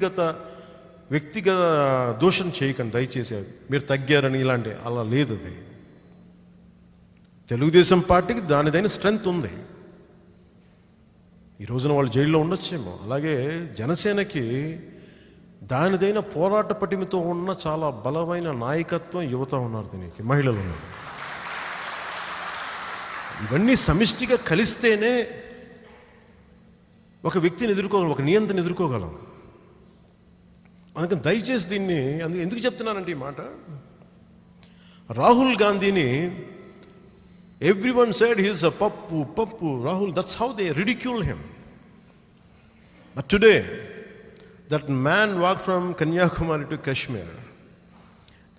వ్యక్తిగత వ్యక్తిగత దోషం చేయకండి దయచేసి మీరు తగ్గారని ఇలాంటి అలా లేదు అది. తెలుగుదేశం పార్టీకి దానిదైన స్ట్రెంగ్త్ ఉంది. ఈ రోజున వాళ్ళు జైల్లో ఉండొచ్చేమో. అలాగే జనసేనకి దానిదైన పోరాట పటిమతో ఉన్న చాలా బలమైన నాయకత్వం యువత ఉన్నారు దీనికి మహిళలు ఉన్నారు. ఇవన్నీ సమిష్టిగా కలిస్తేనే ఒక వ్యక్తిని ఎదుర్కోగలం ఒక నియంత్రణ ఎదుర్కోగలం. అందుకని దయచేసి దీన్ని అందుకు ఎందుకు చెప్తున్నానంటే ఈ మాట? రాహుల్ గాంధీని everyone said he's a Pappu Pappu Rahul that's how they ridicule him. But today that man walk from Kanyakumari to Kashmir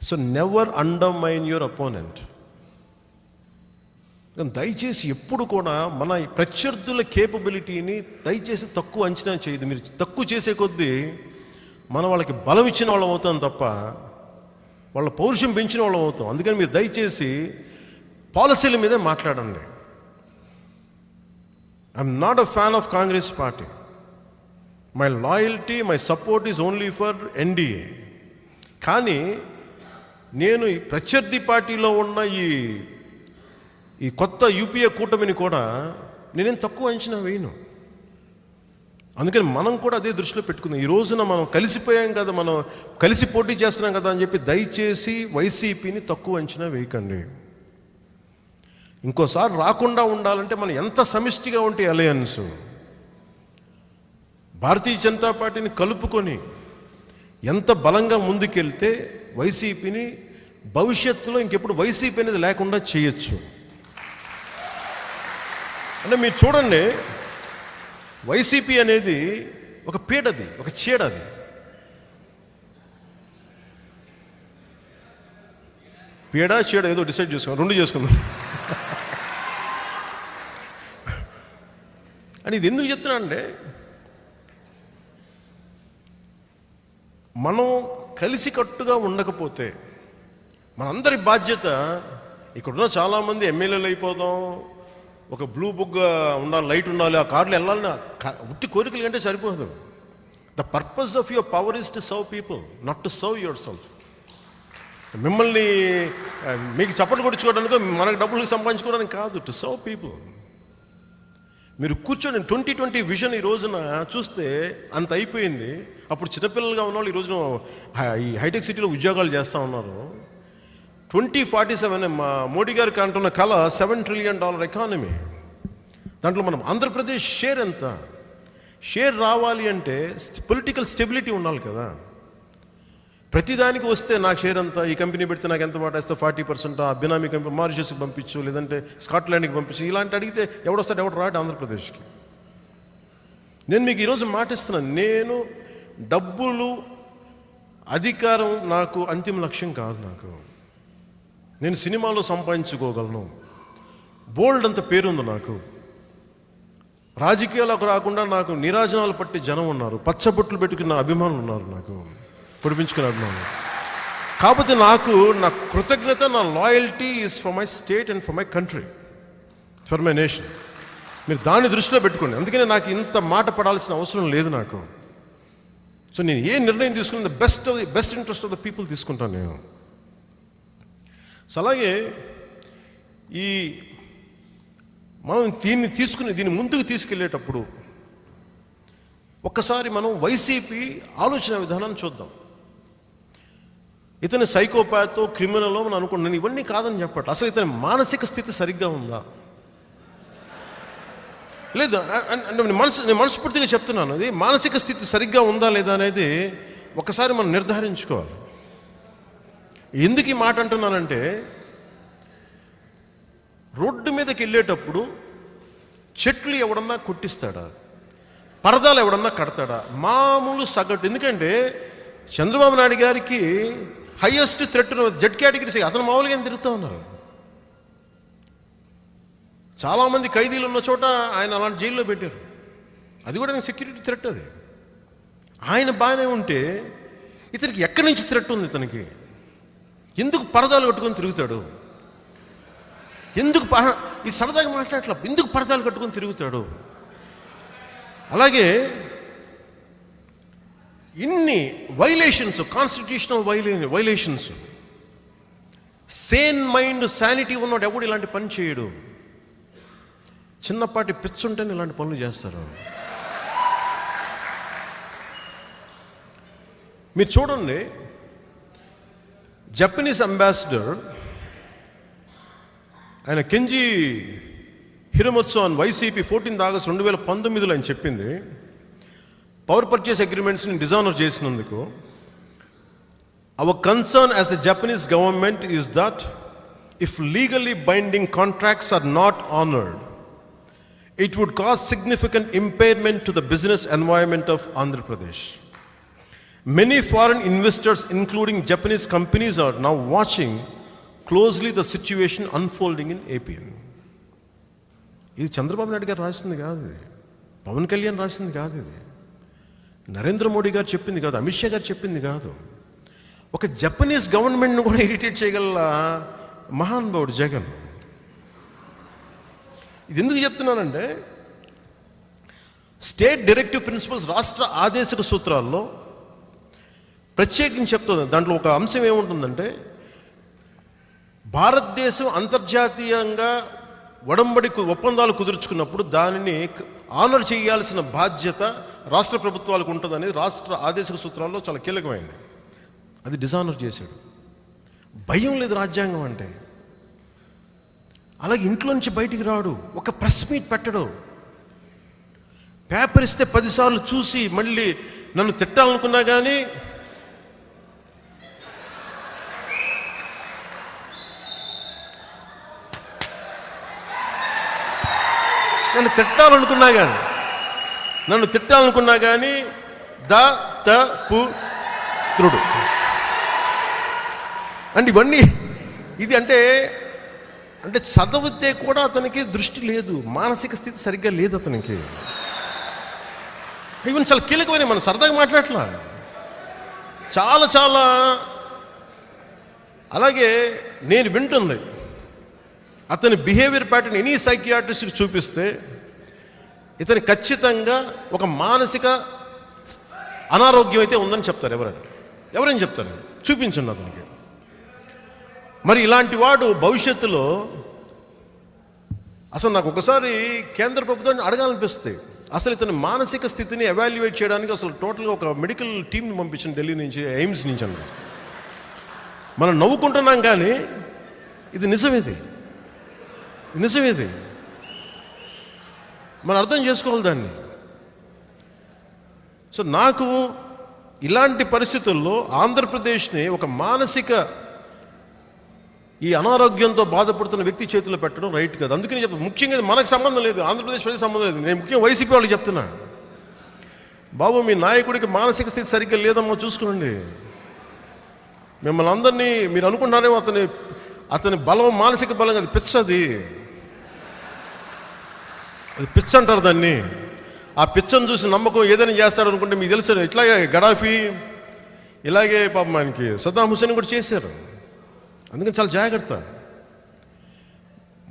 so never undermine your opponent దయచేసి ఎప్పుడు కూడా మన ప్రత్యర్థుల కేపబిలిటీని దయచేసి తక్కువ అంచనా చేయదు. మీరు తక్కువ చేసే కొద్దీ మనం వాళ్ళకి బలం ఇచ్చిన వాళ్ళం అవుతాం తప్ప వాళ్ళ పౌరుషం పెంచిన వాళ్ళం అవుతాం. అందుకని మీరు దయచేసి పాలసీల మీదే మాట్లాడండి. I'm not a fan of Congress party my loyalty my support is only for NDA కానీ నేను ఈ ప్రత్యర్థి పార్టీలో ఉన్న ఈ ఈ కొత్త యూపీఏ కూటమిని కూడా నేనేం తక్కువ అంచనా వేయను. అందుకని మనం కూడా అదే దృష్టిలో పెట్టుకుందాం. ఈ రోజున మనం కలిసిపోయాం కదా మనం కలిసి పోటీ చేస్తున్నాం కదా అని చెప్పి దయచేసి వైసీపీని తక్కువ అంచనా వేయకండి. ఇంకోసారి రాకుండా ఉండాలంటే మనం ఎంత సమిష్టిగా ఉంటే అలయన్స్ భారతీయ జనతా పార్టీని కలుపుకొని ఎంత బలంగా ముందుకెళ్తే వైసీపీని భవిష్యత్తులో ఇంకెప్పుడు వైసీపీ అనేది లేకుండా చేయొచ్చు. అంటే మీరు చూడండి వైసీపీ అనేది ఒక పీడది ఒక చీడది. పీడ చీడ ఏదో డిసైడ్ చేసుకుందాం రెండు చేసుకుందాం అని ఇది ఎందుకు చెప్తున్నా అంటే మనం కలిసికట్టుగా ఉండకపోతే మనందరి బాధ్యత ఇక్కడున్న చాలామంది ఎమ్మెల్యేలు అయిపోదాం ఒక బ్లూ బుక్ ఉండాలి లైట్ ఉండాలి ఆ కార్లు వెళ్ళాలని ఉట్టి కోరికలు కంటే సరిపోదు. The purpose of your power is to serve people not to serve yourself మిమ్మల్ని మీకు చప్పట్లు కొట్టించుకోవడానికి మనకు డబ్బులు సంపాదించుకోవడానికి కాదు టు సర్వ్ పీపుల్ మీరు కూర్చొని ట్వంటీ ట్వంటీ విజన్ ఈ రోజున చూస్తే అంత అయిపోయింది. అప్పుడు చిన్నపిల్లలుగా ఉన్న వాళ్ళు ఈ రోజున హై- ఈ హైటెక్ సిటీలో ఉద్యోగాలు చేస్తూ ఉన్నారు. ట్వంటీ ఫార్టీ సెవెన్ మా మోడీ గారికి అంటున్న కళ సెవెన్ ట్రిలియన్ డాలర్ ఎకానమీ. దాంట్లో మనం ఆంధ్రప్రదేశ్ షేర్ ఎంత? షేర్ రావాలి అంటే పొలిటికల్ స్టెబిలిటీ ఉండాలి కదా. ప్రతిదానికి వస్తే నాకు షేర్ ఎంత? ఈ కంపెనీ పెడితే నాకు ఎంత మాట ఫార్టీ పర్సెంట్? ఆ బినామీ కంపెనీ మారిషస్కి పంపించు లేదంటే స్కాట్లాండ్కి పంపించు. ఇలాంటి అడిగితే ఎవడొస్తాడు? ఎవడు రాడు ఆంధ్రప్రదేశ్కి? నేను మీకు ఈరోజు మాటిస్తున్నాను. నేను డబ్బులు అధికారం నాకు అంతిమ లక్ష్యం కాదు నాకు. నేను సినిమాలో సంపాదించుకోగలను. బోల్డ్ అంత పేరుంది నాకు. రాజకీయాలకు రాకుండా నాకు నిరాజనాలు పట్టి జనం ఉన్నారు. పచ్చబొట్లు పెట్టుకున్న అభిమానులు ఉన్నారు నాకు. పొడిపించుకున్న అభిమానులు. కాకపోతే నాకు నా కృతజ్ఞత నా loyalty is for my state and for my country for my nation మీరు దాన్ని దృష్టిలో పెట్టుకోండి. అందుకనే నాకు ఇంత మాట పడాల్సిన అవసరం లేదు నాకు. సో నేను ఏ నిర్ణయం తీసుకున్న the best of the best interest of the people తీసుకుంటాను నేను. సో అలాగే ఈ మనం దీన్ని తీసుకుని దీన్ని ముందుకు తీసుకెళ్ళేటప్పుడు ఒక్కసారి మనం వైసీపీ ఆలోచన విధానాన్ని చూద్దాం. ఇతని సైకోపాతో క్రిమినల్ అని అనుకుంటున్నాను ఇవన్నీ కాదని చెప్పట్లేదు అసలు ఇతని మానసిక స్థితి సరిగ్గా ఉందా? లేదు అంటే మనసు నేను మనస్ఫూర్తిగా చెప్తున్నాను. అది మానసిక స్థితి సరిగ్గా ఉందా లేదా అనేది ఒకసారి మనం నిర్ధారించుకోవాలి. ఎందుకు ఈ మాట అంటున్నానంటే రోడ్డు మీదకి వెళ్ళేటప్పుడు చెట్లు ఎవడన్నా కొట్టిస్తాడా? పరదాలు ఎవడన్నా కడతాడా? మామూలు సగటు. ఎందుకంటే చంద్రబాబు నాయుడు గారికి హైయెస్ట్ థ్రెట్ జడ్ కేటగిరీస్ అతను మామూలుగా ఏం తిరుగుతూ ఉన్నారు? చాలామంది ఖైదీలు ఉన్న చోట ఆయన అలాంటి జైల్లో పెట్టారు. అది కూడా నాకు సెక్యూరిటీ థ్రెట్ అది. ఆయన బాగానే ఉంటే ఇతనికి ఎక్కడి నుంచి థ్రెట్ ఉంది ఇతనికి? ఎందుకు పరదాలు కట్టుకొని తిరుగుతాడు? ఎందుకు ఈ సరదాగా మాట్లాడట్లా? ఎందుకు పరదాలు కట్టుకొని తిరుగుతాడు? అలాగే ఇన్ని violations constitutional viola violations sane mind sanity ఉన్నాడు ఎవడు ఇలాంటి పని చేయడు? చిన్నపాటి పిచ్చుంటేనే ఇలాంటి పనులు చేస్తారు. మీరు చూడండి జపనీస్ అంబాసిడర్ ఆయన కెంజీ హిరమత్సు అని వైసీపీ ఫోర్టీన్త్ ఆగస్ట్ రెండు వేల పంతొమ్మిదిలో ఆయన చెప్పింది. పవర్ పర్చేస్ అగ్రిమెంట్స్ని డిజానర్ చేసినందుకు our concern as the Japanese government is that if legally binding contracts are not honoured it would cause significant impairment to the business environment of Andhra Pradesh Many foreign investors, including Japanese companies, are now watching closely the situation unfolding in APN. ఇది చంద్రబాబు నాయుడు గారు రాసింది కాదు ఇది. పవన్ కళ్యాణ్ రాసింది కాదు ఇది. నరేంద్ర మోడీ గారు చెప్పింది కాదు అమిత్ షా గారు చెప్పింది కాదు. ఒక జపనీస్ గవర్నమెంట్ను కూడా ఇరిటేట్ చేయగల మహానుభావుడు జగన్? ఇది ఎందుకు చెప్తున్నానంటే స్టేట్ డైరెక్టివ్ ప్రిన్సిపల్స్ రాష్ట్ర ఆదేశక సూత్రాల్లో ప్రత్యేకించి చెప్తుంది దాంట్లో ఒక అంశం ఏముంటుందంటే భారతదేశం అంతర్జాతీయంగా ఒడంబడి ఒప్పందాలు కుదుర్చుకున్నప్పుడు దానిని ఆనర్ చేయాల్సిన బాధ్యత రాష్ట్ర ప్రభుత్వాలకు ఉంటుందని రాష్ట్ర ఆదేశక సూత్రాల్లో చాలా కీలకమైంది. అది డిజానర్ చేశాడు. భయం లేదు రాజ్యాంగం అంటే. అలాగే ఇంట్లోంచి బయటికి రాడు ఒక ప్రెస్ మీట్ పెట్టడు. పేపర్ ఇస్తే పదిసార్లు చూసి మళ్ళీ నన్ను తిట్టాలనుకున్నా కానీ నన్ను తిట్టాలనుకున్నా కానీ నన్ను తిట్టాలనుకున్నా కానీ ద త పు త్రుడు. అంటే ఇవన్నీ ఇది అంటే అంటే చదివితే కూడా అతనికి దృష్టి లేదు. మానసిక స్థితి సరిగ్గా లేదు అతనికి. ఇవన్నీ చాలా కీలకమైన మనం సరదాగా మాట్లాడట్లా. చాలా చాలా. అలాగే నేను వింటుంది. అతని బిహేవియర్ ప్యాటర్న్ ఎనీ సైకియాట్రిస్ట్కి చూపిస్తే ఇతని ఖచ్చితంగా ఒక మానసిక అనారోగ్యం అయితే ఉందని చెప్తారు ఎవరైనా. ఎవరైనా చెప్తారు? చూపించండి అతనికి. మరి ఇలాంటి వాడు భవిష్యత్తులో అసలు నాకు ఒకసారి కేంద్ర ప్రభుత్వాన్ని అడగాలనిపిస్తుంది అసలు ఇతని మానసిక స్థితిని ఎవాల్యుయేట్ చేయడానికి అసలు టోటల్గా ఒక మెడికల్ టీంని పంపించిన ఢిల్లీ నుంచి ఎయిమ్స్ నుంచి అనిపిస్తుంది మనం నవ్వుకుంటున్నాం కానీ ఇది నిజమేది ఇది. నిజమేది? మనం అర్థం చేసుకోవాలి దాన్ని. సో నాకు ఇలాంటి పరిస్థితుల్లో ఆంధ్రప్రదేశ్ని ఒక మానసిక ఈ అనారోగ్యంతో బాధపడుతున్న వ్యక్తి చేతిలో పెట్టడం రైట్ కాదు. అందుకని చెప్పి ముఖ్యంగా ఇది మనకు సంబంధం లేదు ఆంధ్రప్రదేశ్ ప్రజలకు సంబంధం లేదు. నేను ముఖ్యంగా వైసీపీ వాళ్ళకి చెప్తున్నా. బాబు మీ నాయకుడికి మానసిక స్థితి సరిగ్గా లేదమ్మా చూసుకోండి. మిమ్మల్ని అందరినీ మీరు అనుకుంటున్నారేమో అతని అతని బలం మానసిక బలం అది పిచ్చది. అది పిచ్చ అంటారు దాన్ని. ఆ పిచ్చను చూసి నమ్మకం ఏదైనా చేస్తాడు అనుకుంటే మీకు తెలుసు ఇట్లాగే గడాఫీ ఇలాగే పాపం ఆయనకి సద్దాం హుసేన్ కూడా చేశారు. అందుకని చాలా జాగ్రత్త.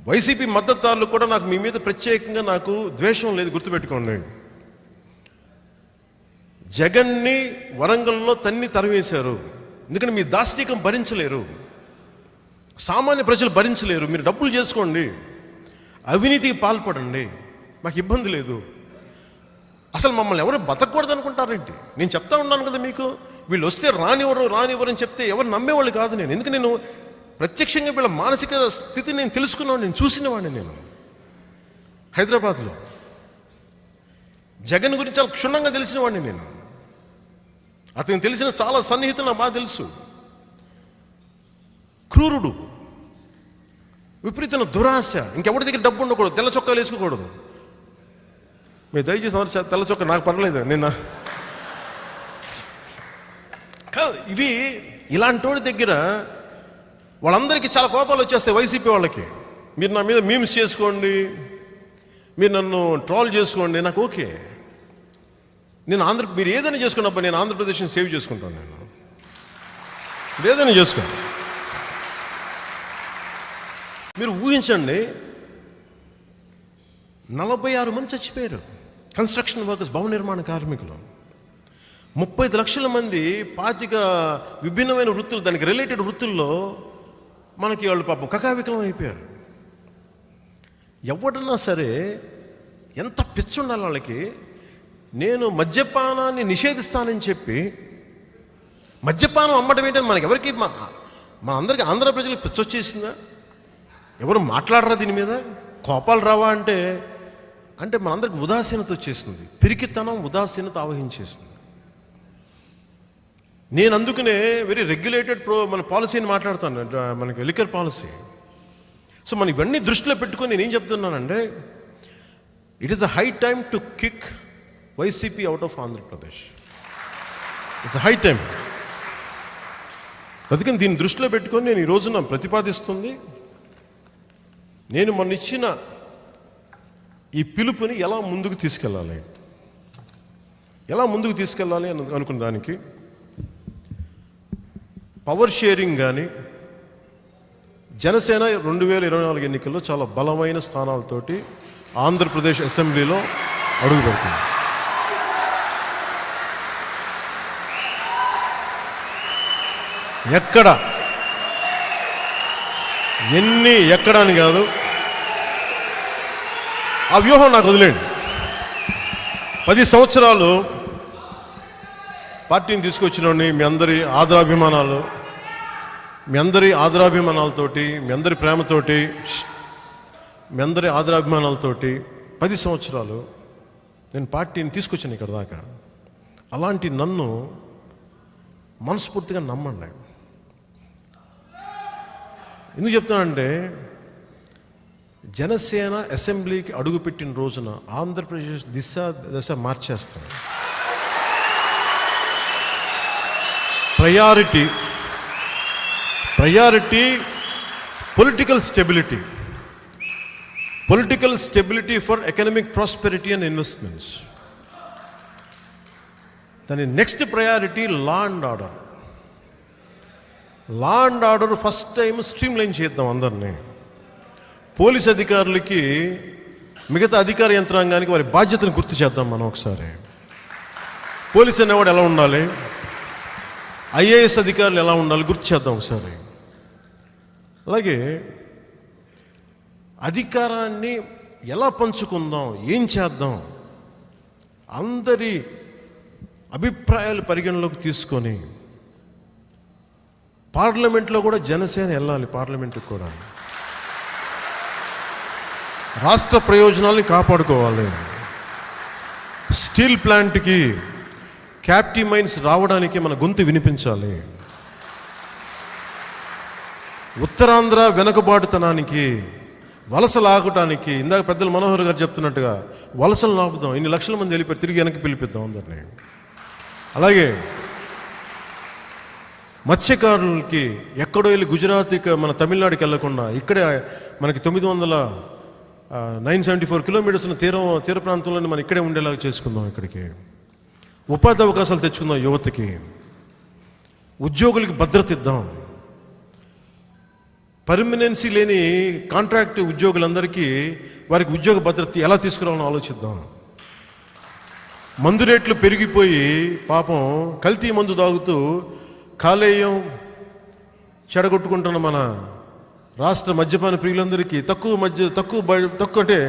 వైసీపీ మద్దతుదారులు కూడా నాకు మీ మీద ప్రత్యేకంగా నాకు ద్వేషం లేదు గుర్తుపెట్టుకోండి. జగన్ని వరంగల్లో తన్ని తరివేశారు ఎందుకంటే మీ దాష్టికం భరించలేరు. సామాన్య ప్రజలు భరించలేరు. మీరు డబ్బులు చేసుకోండి. అవినీతికి పాల్పడండి. మాకు ఇబ్బంది లేదు. అసలు మమ్మల్ని ఎవరు బతకూడదు అనుకుంటారేంటి నేను చెప్తా ఉన్నాను కదా మీకు వీళ్ళు వస్తే రానివ్వరు రానివ్వరు అని చెప్తే ఎవరు నమ్మేవాళ్ళు కాదు నేను. ఎందుకు నేను ప్రత్యక్షంగా వీళ్ళ మానసిక స్థితి నేను తెలుసుకున్నాను నేను చూసినవాడిని నేను. హైదరాబాద్లో జగన్ గురించి చాలా క్షుణ్ణంగా తెలిసినవాడిని నేను. అతను తెలిసిన చాలా సన్నిహితులు నాకు బాగా తెలుసు. క్రూరుడు విపరీతమైన దురాశ. ఇంకెవరి దగ్గర డబ్బు ఉండకూడదు తెల్ల చొక్కాలు వేసుకోకూడదు. మీరు దయచేసి అందరూ తెల్ల చొక్క నాకు పర్లేదు నిన్న. కాదు ఇవి ఇలాంటి దగ్గర వాళ్ళందరికీ చాలా కోపాలు వచ్చేస్తాయి వైసీపీ వాళ్ళకి. మీరు నా మీద మీమ్స్ చేసుకోండి మీరు నన్ను ట్రోల్ చేసుకోండి నాకు ఓకే. నేను ఆంధ్ర మీరు ఏదైనా చేసుకున్నప్పుడు నేను ఆంధ్రప్రదేశ్ని సేవ్ చేసుకుంటాను నేను. మీరు ఏదైనా చేసుకోండి. మీరు ఊహించండి నలభై ఆరు మంది చచ్చిపోయారు. కన్స్ట్రక్షన్ వర్కర్స్ భవన నిర్మాణ కార్మికులు. ముప్పై ఐదు లక్షల మంది పాతిక విభిన్నమైన వృత్తులు దానికి రిలేటెడ్ వృత్తుల్లో మనకి వాళ్ళు పాపం కకావికలం అయిపోయారు. ఎవడన్నా సరే ఎంత పిచ్చుండాలి వాళ్ళకి? నేను మద్యపానాన్ని నిషేధిస్తానని చెప్పి మద్యపానం అమ్మడం ఏంటని మనకి ఎవరికి మన అందరికీ ఆంధ్ర ప్రజలకు పిచ్చొచ్చేసిందా? ఎవరు మాట్లాడరా దీని మీద? కోపాలు రావా అంటే అంటే మనందరికి ఉదాసీనత వచ్చేసింది పిరికితనం ఉదాసీనత ఆవహించేసింది నేను అందుకనే వెరీ రెగ్యులేటెడ్ ప్రో మన పాలసీని మాట్లాడతాను. మనకి లిక్కర్ పాలసీ సో మనం ఇవన్నీ దృష్టిలో పెట్టుకొని నేను ఏం చెప్తున్నానంటే it is a high time to kick YCP out of Andhra Pradesh it's high time అందుకని దీన్ని దృష్టిలో పెట్టుకొని నేను ఈ రోజున ప్రతిపాదిస్తుంది. నేను మొన్న ఇచ్చిన ఈ పిలుపుని ఎలా ముందుకు తీసుకెళ్ళాలి? ఎలా ముందుకు తీసుకెళ్ళాలి అని అనుకున్న దానికి పవర్ షేరింగ్ కానీ జనసేన రెండు వేల ఇరవై నాలుగు ఎన్నికల్లో చాలా బలమైన స్థానాలతోటి ఆంధ్రప్రదేశ్ అసెంబ్లీలో అడుగు పెడుతుంది ఎక్కడ? ఎన్ని ఎక్కడ అని కాదు. ఆ వ్యూహం నాకు వదిలేండి పది సంవత్సరాలు పార్టీని తీసుకొచ్చినోడిని మీ అందరి ఆదరాభిమానాలు మీ అందరి ఆదరాభిమానాలతోటి మీ అందరి ప్రేమతోటి మీ అందరి ఆదరాభిమానాలతోటి పది సంవత్సరాలు నేను పార్టీని తీసుకొచ్చాను ఇక్కడ దాకా. అలాంటి నన్ను మనస్ఫూర్తిగా నమ్మండి. ఎందుకు చెప్తానంటే జనసేన అసెంబ్లీకి అడుగుపెట్టిన రోజున ఆంధ్రప్రదేశ్ దిశ దశ మార్చేస్తాం. Priority priority political stability political stability for economic prosperity and investments దాని next priority law and order law and order first time streamline చేద్దాం అందరినీ. పోలీస్ అధికారులకి మిగతా అధికార యంత్రాంగానికి వారి బాధ్యతను గుర్తు చేద్దాం మనం ఒకసారి. పోలీస్ అనేవాడు ఎలా ఉండాలి? ఐఏఎస్ అధికారులు ఎలా ఉండాలి గుర్తు చేద్దాం ఒకసారి. అలాగే అధికారాన్ని ఎలా పంచుకుందాం? ఏం చేద్దాం? అందరి అభిప్రాయాలు పరిగణలోకి తీసుకొని పార్లమెంట్లో కూడా జనసేన వెళ్ళాలి పార్లమెంట్కి కూడా. రాష్ట్ర ప్రయోజనాల్ని కాపాడుకోవాలి. స్టీల్ ప్లాంట్కి క్యాప్టివ్ మైన్స్ రావడానికి మన గొంతు వినిపించాలి. ఉత్తరాంధ్ర వెనుకబాటుతనానికి వలసలు ఆగటానికి ఇందాక పెద్దలు మనోహర్ గారు చెప్తున్నట్టుగా వలసలు ఆపుదాం ఇన్ని లక్షల మంది వెళ్ళిపోయి తిరిగి వెనక్కి పిలిపిద్దాం అందరినీ. అలాగే మత్స్యకారులకి ఎక్కడో వెళ్ళి గుజరాత్ ఇక మన తమిళనాడుకి వెళ్ళకుండా ఇక్కడే మనకి తొమ్మిది వందల నైన్ సెవెంటీ ఫోర్ కిలోమీటర్స్ తీరం తీర ప్రాంతంలోనే మనం ఇక్కడే ఉండేలాగా చేసుకుందాం ఇక్కడికి. ఉపాధి అవకాశాలు తెచ్చుకుందాం యువతకి. ఉద్యోగులకి భద్రత ఇద్దాం. పర్మనెన్సీ లేని కాంట్రాక్ట్ ఉద్యోగులందరికీ వారికి ఉద్యోగ భద్రత ఎలా తీసుకురావాలని ఆలోచిద్దాం. మందు రేట్లు పెరిగిపోయి పాపం కల్తీ మందు తాగుతూ కాలేయం చెడగొట్టుకుంటున్న మన రాష్ట్ర మద్యపాన ప్రియులందరికీ తక్కువ మద్య తక్కువ బ- తక్కువ అంటే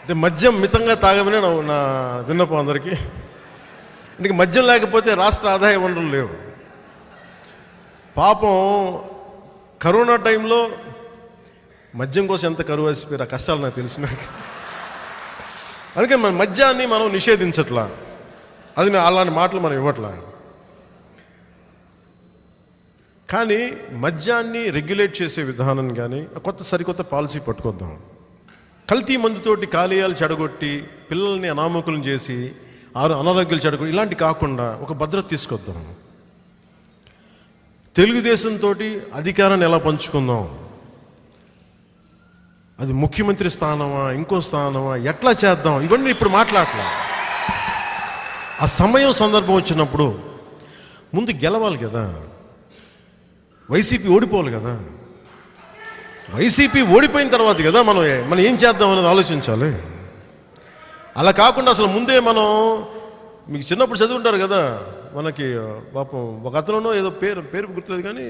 అంటే మద్యం మితంగా తాగమని నా నా విన్నపం అందరికీ. అంటే మద్యం లేకపోతే రాష్ట్ర ఆదాయ వనరులు లేవు. పాపం కరోనా టైంలో మద్యం కోసం ఎంత కరువు వేసిపోయారు ఆ కష్టాలు నాకు తెలిసిన. అందుకే మన మద్యాన్ని మనం నిషేధించట్లా. అది నా- అలాంటి మాటలు మనం ఇవ్వట్లా. కానీ మద్యాన్ని రెగ్యులేట్ చేసే విధానం కానీ కొత్త సరికొత్త పాలసీ పట్టుకొద్దాం. కల్తీ మందుతోటి కాలేయాలు చెడగొట్టి పిల్లల్ని అనామకులను చేసి ఆరు అనారోగ్యాలు చెడగొట్టి ఇలాంటి కాకుండా ఒక భద్రత తీసుకొద్దాం. తెలుగుదేశంతో అధికారాన్ని ఎలా పంచుకుందాం? అది ముఖ్యమంత్రి స్థానమా ఇంకో స్థానమా ఎట్లా చేద్దాం? ఇవన్నీ ఇప్పుడు మాట్లాడలే ఆ సమయం సందర్భం వచ్చినప్పుడు ముందు గెలవాలి కదా. వైసీపీ ఓడిపోవాలి కదా. వైసీపీ ఓడిపోయిన తర్వాత కదా మనం మనం ఏం చేద్దాం అనేది ఆలోచించాలి. అలా కాకుండా అసలు ముందే మనం మీకు చిన్నప్పుడు చదివి ఉంటారు కదా మనకి పాపం ఒక అతను ఏదో పేరు పేరు గుర్తులేదు కానీ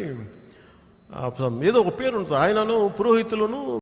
ఏదో ఒక పేరు ఉంటుంది. ఆయనను పురోహితులను